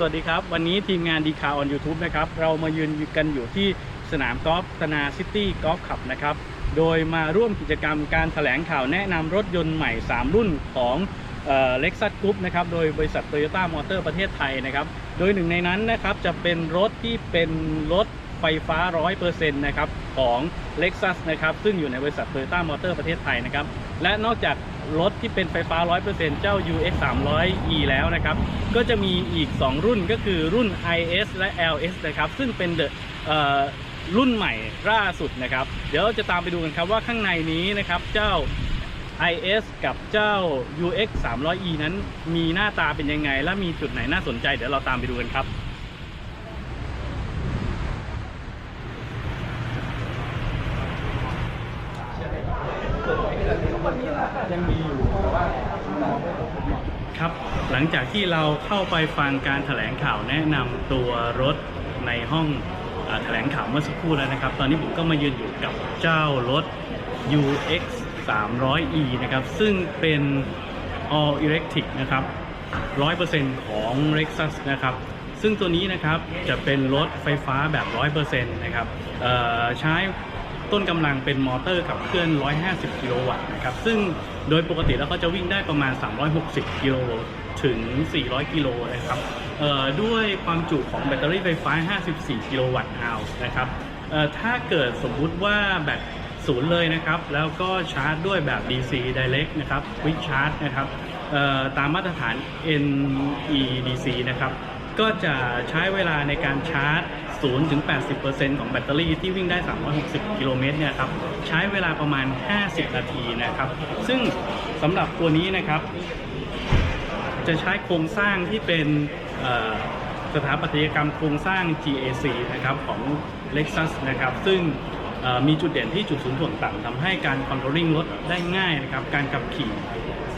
สวัสดีครับ วันนี้ทีมงานดีคาออน YouTube นะครับ เรามายืนกันอยู่ที่สนามกอล์ฟธนาซิตี้กอล์ฟคลับนะครับ โดยมาร่วมกิจกรรมการแถลงข่าวแนะนำรถยนต์ใหม่ 3 รุ่นของเล็กซัสกรุ๊ปนะครับ โดยบริษัทโตโยต้ามอเตอร์ประเทศไทยนะครับ โดยหนึ่งในนั้นนะครับจะเป็นรถที่เป็นรถไฟฟ้า 100%นะครับของ Lexus นะครับ ซึ่งอยู่ในบริษัท Toyota Motor ประเทศไทยนะครับ และนอกจาก รถที่เป็นไฟฟ้า 100%เจ้า UX 300e แล้วนะครับ ก็จะมีอีก 2 รุ่นก็คือรุ่น IS และ LS นะครับ ซึ่งเป็นเดอะรุ่นใหม่ล่าสุดนะครับ เดี๋ยวเราจะตามไปดูกันครับว่าข้างในนี้นะครับเจ้า IS กับเจ้า UX 300e นั้นมีหน้าตาเป็นยังไง และมีจุดไหนน่าสนใจ เดี๋ยวเราตามไปดูกันครับ ยังมีอยู่ครับหลังจากที่เราเข้าไปฟังการแถลงข่าวแนะนำตัวรถในห้องอาแถลงข่าวเมื่อสักครู่แล้วนะครับ ตอนนี้ผมก็มายืนอยู่กับเจ้ารถ UX 300e นะครับ ซึ่งเป็น all electric นะครับ 100%ของ Lexus นะครับ ซึ่งตัวนี้นะครับจะเป็นรถไฟฟ้าแบบ 100%นะครับใช้ ต้นกำลังเป็นมอเตอร์ขับเคลื่อน 150 กิโลวัตต์นะครับ ซึ่งโดยปกติแล้วเขาจะวิ่งได้ประมาณ 360 กิโลถึง 400 กิโลนะครับด้วยความจุของแบตเตอรี่ไฟฟ้า 54 กิโลวัตต์อวนะครับถ้าเกิดสมมุติว่าแบตศูนย์เลยนะครับ แล้วก็ชาร์จด้วยแบบ DC Direct นะครับ Quick Charge นะครับตามมาตรฐาน NEDC นะครับ ก็จะใช้เวลาในการชาร์จ 0-80%ของแบตเตอรี่ที่วิ่งได้ 360 กิโลเมตรเนี่ยครับใช้เวลาประมาณ 50 นาทีนะครับ ซึ่งสำหรับตัวนี้นะครับ จะใช้โครงสร้างที่เป็นสถาปัตยกรรมโครงสร้าง GAC นะครับของ Lexus นะครับ ซึ่งมีจุดเด่นที่จุดศูนย์ถ่วงต่ำทำให้การคอนโทรลลิ่งรถได้ง่ายนะครับ การขับขี่เอ่อ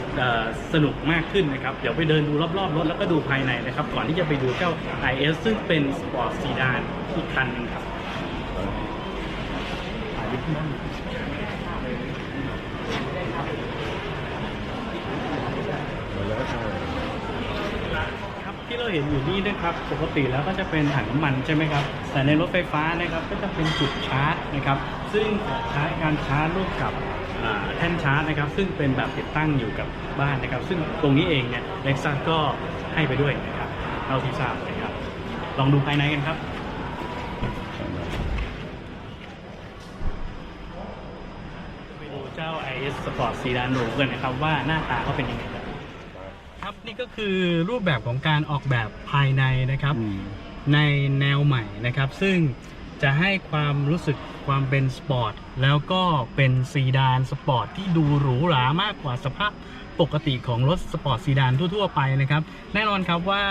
สนุกมากขึ้นนะครับ เดี๋ยวไปเดินดูรอบๆรถแล้วก็ดูภายในนะครับ ก่อนที่จะไปดูเจ้า IS ซึ่งเป็นสปอร์ตซีดานอีกคันนึงครับครับที่เราเห็นอยู่นี่นะครับปกติแล้วก็จะเป็นถังน้ำมันใช่ไหมครับ แต่ในรถไฟฟ้านะครับก็จะเป็นจุดชาร์จนะครับ ซึ่งใช้การชาร์จร่วมกับ แท่นชาร์จนะครับ ซึ่งเป็นแบบติดตั้งอยู่กับบ้านนะครับ ซึ่งตรงนี้เองเนี่ยเล็กซัสก็ให้ไปด้วยนะครับเท่าที่ทราบนะครับ ลองดูภายในกันครับไปดูเจ้า IS Sport Sedan หรูกันนะครับว่าหน้าตาเขาเป็นยังไงครับครับนี่ก็คือรูปแบบของการออกแบบภายในนะครับในแนวใหม่นะครับ ซึ่ง จะให้ความรู้สึกความเป็นสปอร์ตแล้วก็เป็นซีดานสปอร์ตที่ดูหรูหรามากกว่าสภาพปกติของรถสปอร์ตซีดานทั่ว ๆ ไปนะครับ แน่นอนครับว่า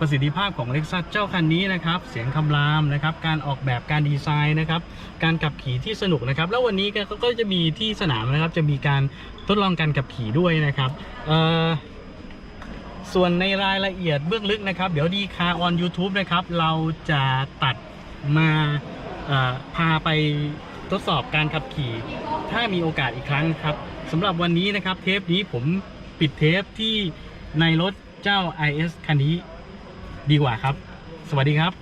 ประสิทธิภาพของ Lexus เจ้าคันนี้นะครับ เสียงคำรามนะครับ การออกแบบการดีไซน์นะครับ การขับขี่ที่สนุกนะครับ แล้ววันนี้ก็จะมีที่สนามนะครับ จะมีการทดลองการขับขี่ด้วยนะครับส่วนในรายละเอียดเบื้องลึกนะครับ เดี๋ยวดีคาออน YouTube นะครับ เราจะตัด มาพาไปทดสอบการขับขี่ ถ้ามีโอกาสอีกครั้งครับสำหรับวันนี้นะครับเทปนี้ผมปิดเทปที่ในรถเจ้า IS คันนี้ดีกว่าครับ สวัสดีครับ